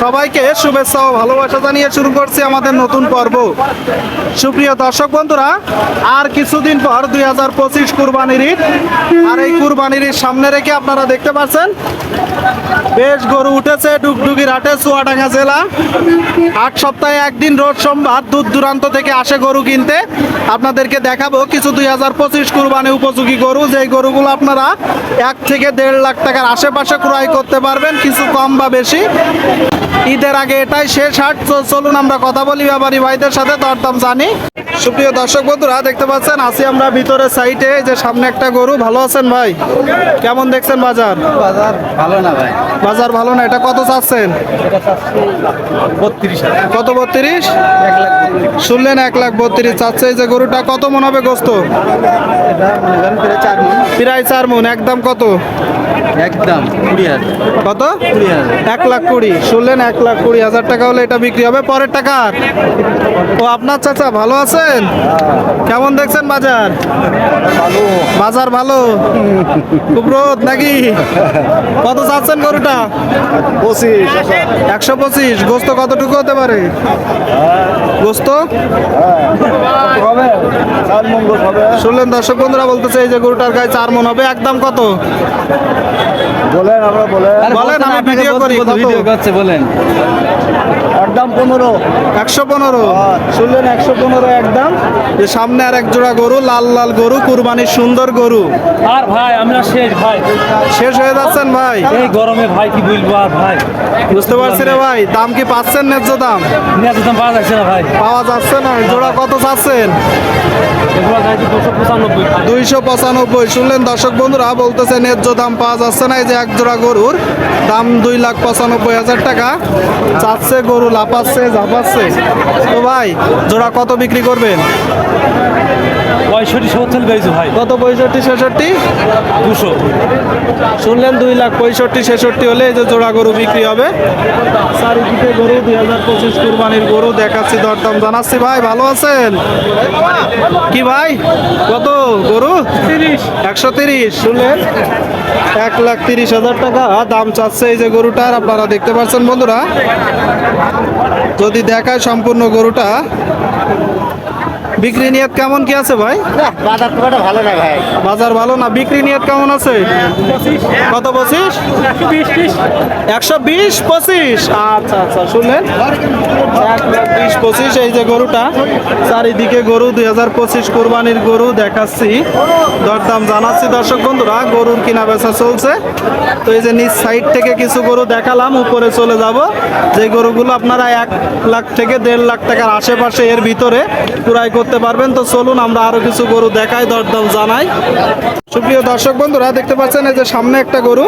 সবাইকে শুভেচ্ছা ও ভালোবাসা জানিয়ে শুরু করছি আমাদের নতুন পর্ব। সুপ্রিয় দর্শক বন্ধুরা, আর কিছুদিন পর দুই হাজার পঁচিশ কুরবানির ঈদ। আর এই কুরবানির ঈদ সামনে রেখে আপনারা দেখতে পাচ্ছেন, বেশ গরু উঠেছে ডুগডুগির হাটে চুয়াডাঙ্গা জেলা। আট সপ্তাহে একদিন রোজ সোমবার দূর দূরান্ত থেকে আসে গরু কিনতে। আপনাদেরকে দেখাবো কিছু দুই হাজার পঁচিশ কুরবানি উপযোগী গরু। যেই গরুগুলো আপনারা এক থেকে দেড় লাখ টাকার আশেপাশে ক্রয় করতে পারবেন, কিছু কম বা বেশি। ঈদের আগে এটাই শেষ হাট। চলুন আমরা কথা বলি ব্যাপারী ভাইদের সাথে দরদাম জানি। সুপ্রিয় দর্শক বন্ধুরা দেখতে পাচ্ছেন আছি আমরা ভিতরে সাইটে যে সামনে একটা গরু। ভালো আছেন ভাই? কেমন দেখছেন বাজার? বাজার ভালো না ভাই। বাজার ভালো না? এটা কত চাচ্ছেন? কত বত্রিশ? শুনলেন এক লাখ বত্রিশ চাচ্ছে। এই যে গরুটা কত মনে হবে গোস্ত? প্রায় চার মন। একদম কত? একদম কুড়ি হাজার। কত? কুড়ি হাজার। এক লাখ কুড়ি। শুনলেন এক লাখ কুড়ি হাজার টাকা হলে এটা বিক্রি হবে। পরের টাকার ও আপনার চাচা ভালো আছেন? কেমন দেখছেন বাজার? ভালো। বাজার ভালো? খুব রোদ নাকি? কত চাচ্ছেন গরুটা? পঁচিশ। একশো পঁচিশ। গোস্ত কতটুকু হতে পারে? গোস্ত? মন গোছ হবে। শুনলেন দর্শক বন্ধুরা বলতেছে এই যে গরুটার গায়ে চার মন হবে একদম কত? বলেন আমরা বলেন। বলেন, আমি ভিডিও করি, ভিডিও করছে বলেন। একদম পনেরো। একশো পনেরো। শুনলেন একশো পনেরো একদম। যে সামনে আর এক জোড়া গরু লাল লাল গরু কুরবানির সুন্দর গরু। আর ভাই আমরা শেষ ভাই। শেষ হয়ে যাচ্ছেন ভাই? এই গরমে ভাই কি বলব আর ভাই? বুঝতে পারছি রে ভাই। দাম কি পাচ্ছেন ন্যায্য দাম? নিয়ে যেতাম পাওয়া যাচ্ছে না ভাই। পাওয়া যাচ্ছে না। জোড়া কত চাচ্ছেন? দুইশো পঁচানব্বই। শুনলেন দর্শক বন্ধুরা বলতেছে ন্যায্য দাম পাওয়া যাচ্ছে না। এই যে এক জোড়া গরুর দাম দুই লাখ পঁচানব্বই হাজার টাকা। চাচ্ছে গরু লাপাচ্ছে ঝাপাচ্ছে ঝাপাচ্ছে তো ভাই জোড়া কত বিক্রি করবেন? পঁয়ষট্টি সত্তর পেয়েছি ভাই। কত পঁয়ষট্টি ছেষট্টি? দুশো। শুনলেন দুই লাখ পঁয়ষট্টি ছেষট্টি হলে এই যে জোড়া গরু বিক্রি হবে। চারিদিকে গরু দুই হাজার পঁচিশ কুরবানির গরু দেখাচ্ছি দরদাম জানাচ্ছি। ভাই ভালো আছেন? কি ভাই? কত গরু? তিরিশ। একশো তিরিশ শুনলেন? এক লাখ তিরিশ হাজার টাকা। দাম চাচ্ছে এই যে গরুটার আপনারা দেখতে পাচ্ছেন বন্ধুরা। যদি দেখায় সম্পূর্ণ গরুটা বিক্রি নিয়ত কেমন কি আছে ভাই? বাজার খুব একটা ভালো না ভাই। বাজার ভালো না বিক্রি নিয়ত কেমন আছে? কত পঁচিশ? একশো বিশ পঁচিশ? আচ্ছা আচ্ছা শুনলেন? এক লাখ বিশ পঁচিশ এই যে গরুটা। চারিদিকে গরু দুই হাজার পঁচিশ কোরবানির গরু দেখাচ্ছি। দরদাম জানাচ্ছি দর্শক বন্ধুরা গরুর কিনা বেচা চলছে। তো এই যে নিচ সাইড থেকে কিছু গরু দেখালাম উপরে চলে যাব। যে গরুগুলো আপনারা এক লাখ থেকে দেড় লাখ টাকার আশেপাশে এর ভিতরে ক্রয় করতে পারবেন। তো চলুন আমরা আরও কিছু গরু দেখাই দরদাম জানাই। সুপ্রিয় দর্শক বন্ধুরা দেখতে পাচ্ছেন এই যে সামনে একটা গরু।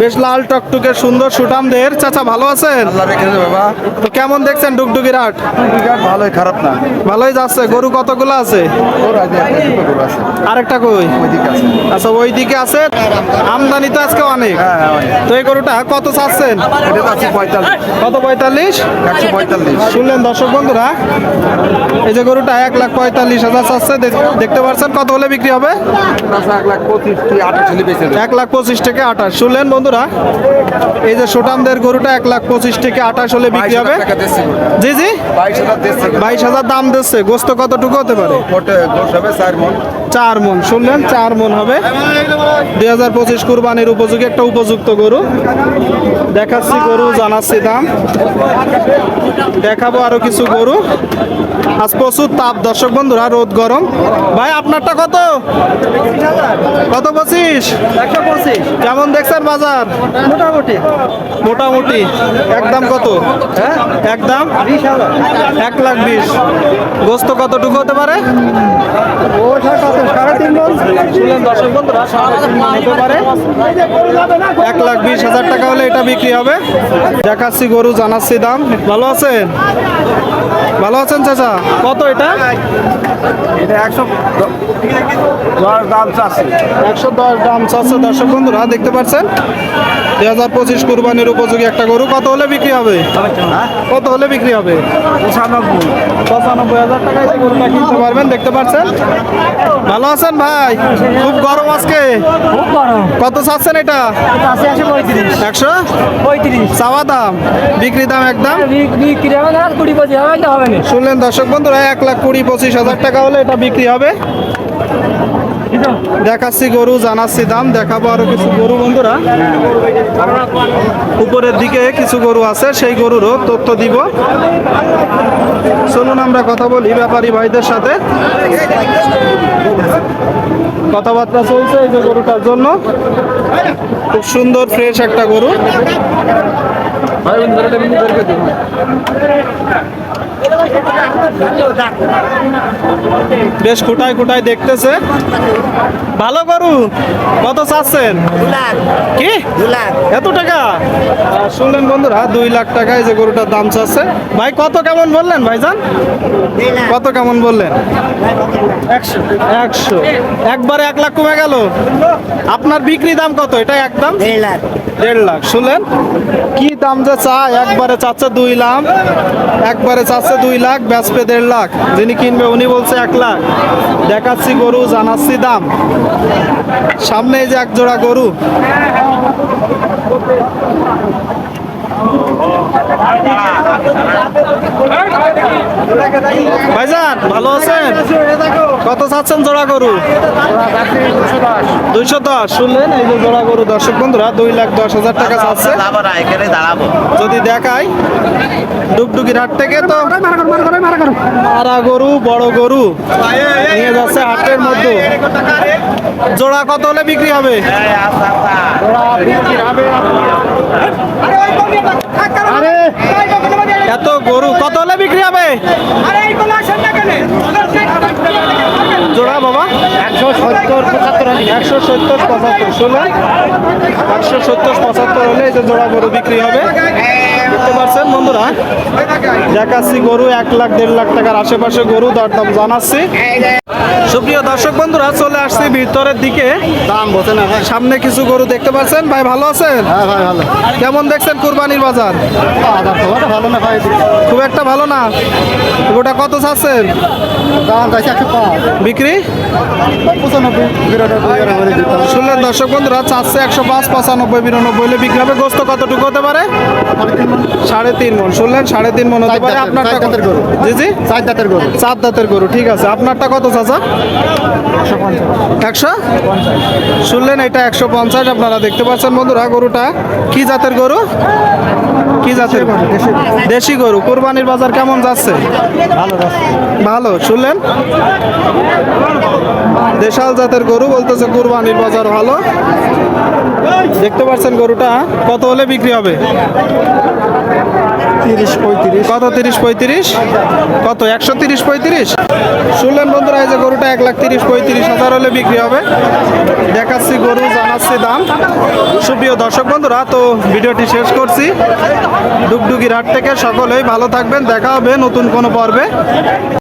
বেশ লাল টকটুকে সুন্দর সুটাম দের চাচা ভালো আছেন? তো কেমন দেখছেন ডুগডুগির হাট? ভালোই খারাপ না। ভালোই যাচ্ছে। গরু কতগুলো আছে? ওর আগে একটা দুটো গরু আছে। আরেকটা কই? ওইদিকে আছে। আচ্ছা ওই দিকে আছে। আমদানি তো আজকে অনেক। হ্যাঁ হ্যাঁ তো এই গরুটা কত চাচ্ছেন? কত পঁয়তাল্লিশ। শুনলেন দর্শক বন্ধুরা এই যে গরুটা এক লাখ পঁয়তাল্লিশ হাজার চাচ্ছে দেখ- দেখতে পাচ্ছেন কত হলে বিক্রি হবে? এক লাখ পঁচিশ থেকে আঠাশ। শুনলেন বন্ধুরা? এই যে সুটামদের গরুটা এক লাখ পঁচিশ থেকে আঠাশ হলে বিক্রি হবে? জি জি? বাইশ হাজার দাম দিচ্ছে। গোস্ত কতটুকু হতে পারে? চার মন। চার মন শুনলেন? চার মন হবে। দুই হাজার পঁচিশ কুরবানির উপযোগী একটা উপযুক্ত গরু। দেখাচ্ছি গরু জানাচ্ছি দাম। দেখাবো আরও কিছু গরু। আজ প্রচুর তাপ দর্শক বন্ধুরা রোদ গরম। ভাই আপনারটা কত? কত পঁচিশ? একশো পঁচিশ কেমন দেখছেন বাজার? মোটামুটি। মোটামুটি। একদম কত? হ্যাঁ? একদম এক লাখ বিশ। গোস্ত কতটুকু হতে পারে? এক লাখ বিশ হাজার টাকা হলে এটা বিক্রি হবে। দেখাচ্ছি গরু, জানাচ্ছি দাম। ভালো আছেন? ভালো আছেন, চাচা? কত এটা? এটা একশো দশ দাম চাচ্ছে। একশো দশ দাম চাচ্ছে দর্শক বন্ধুরা দেখতে পাচ্ছেন? দুই হাজার পঁচিশ কুরবানির উপযোগী একটা গরু কত হলে বিক্রি হবে? কত হলে বিক্রি হবে? পঁচানব্বই। পঁচানব্বই হাজার টাকায় এই গরুটা কিনতে পারবেন দেখতে পাচ্ছেন? ভালো আছেন ভাই? খুব গরম আজকে। কত চাচ্ছেন এটা? একশো পঁয়ত্রিশ। একশো? পঁয়ত্রিশ। চাওয়া দাম? বিক্রি দাম একদম? শুনলেন দর্শক বন্ধুরা এক লাখ কুড়ি পঁচিশ হাজার টাকা হলে এটা বিক্রি হবে। দেখাচ্ছি গরু, জানাচ্ছি দাম, দেখাবো আরও কিছু গরু বন্ধুরা। উপরের দিকে কিছু গরু আছে, সেই গরুরও তথ্য দিব। চলুন আমরা কথা বলি ব্যাপারী ভাইদের সাথে। কথাবার্তা চলছে এই যে গরুটার জন্য। খুব সুন্দর ফ্রেশ একটা গরু। বেশ কোটায় কোটায় দেখতেছে। ভালো গরু কত চাচ্ছেন? কি? এত টাকা? শুনলেন বন্ধুরা দুই লাখ টাকায় যে গরুটার দাম চাচ্ছে। ভাই কত কেমন বললেন ভাইজান? কত কেমন বললেন? একশো। একশো। একবারে এক লাখ কমে গেল। আপনার বিক্রি দাম কত? এটা একদম দেড় লাখ। শুনলেন? কি দাম যে চায়? একবারে চাচ্ছে দুই লাখ। একবারে চাচ্ছে দুই লাখ, বেচবে দেড় লাখ। যিনি কিনবে উনি বলছে এক লাখ। দেখাচ্ছি গরু, জানাচ্ছি দাম। সামনে যে এক জোড়া গরু। ভাইজান ভালো আছেন? কত চাচ্ছেন জোড়া গরু? দুইশো দশ। শুনলেন এই যে জোড়া গরু দর্শক বন্ধুরা দুই লাখ দশ হাজার টাকা চাচ্ছে। যদি দেখাই ডুগডুগির হাট থেকে তো মারা গরু বড় গরু নিয়ে যাচ্ছে হাটের মধ্যে। জোড়া কত হলে বিক্রি হবে এত গরু কত হলে বিক্রি হবে জোড়া বাবা। একশো সত্তর পঁচাত্তর একশো সত্তর পঁচাত্তর ষোলো। একশো সত্তর পঁচাত্তর হলে এই যে জোড়া গরু বিক্রি হবে। দেখতে বন্ধুরা দেখাচ্ছি গরু এক লাখ দেড় লাখ টাকার আশেপাশে গরু দরদাম জানাচ্ছি। সুপ্রিয় দর্শক বন্ধুরা চলে আসছি ভিতরের দিকে। দাম বলছে না ভাই। সামনে কিছু গরু দেখতে পাচ্ছেন? ভাই ভালো আছেন? হ্যাঁ ভাই ভালো। কেমন দেখছেন কুরবানির বাজার? ভালো না ভাই। খুব একটা ভালো না? গোটা কত চাচ্ছেন? দাম চাইছে একশো পাঁচ। বিক্রি? শুনলেন দর্শক বন্ধুরা চাচ্ছে একশো পাঁচ পঁচানব্বই বিরানব্বই হলে বিক্রি হবে। গোস্ত কতটুকু হতে পারে? সাড়ে তিন মন শুনলেন? সাড়ে তিন মন হতে পারে আপনারটা দাঁতের গরু। জি জি? চার জাতের গরু। চার দাঁতের গরু ঠিক আছে। আপনারটা কত চাচা? একশো? শুনলেন এটা একশো পঞ্চাশ আপনারা দেখতে পাচ্ছেন বন্ধুরা গরুটা। কি জাতের গরু? কি জাতের গরু। দেশি গরু। কোরবানির বাজার কেমন যাচ্ছে? ভালো যাচ্ছে। ভালো শুনলেন? দেশাল জাতের গরু বলতেছে কুরবানির বাজার ভালো। দেখতে পাচ্ছেন গরুটা কত হলে বিক্রি হবে? তিরিশ পঁয়ত্রিশ। কত তিরিশ পঁয়ত্রিশ? কত? একশো তিরিশ পঁয়ত্রিশ? শুনলেন বন্ধুরা, এই যে গরুটা এক লাখ তিরিশ পঁয়ত্রিশ হাজার হলে বিক্রি হবে। দেখাচ্ছি গরু, জানাচ্ছি দাম। সুপ্রিয় দর্শক বন্ধুরা, তো ভিডিওটি শেষ করছি। ডুগডুগির হাট থেকে সকলেই ভালো থাকবেন। দেখা হবে নতুন কোনো পর্বে।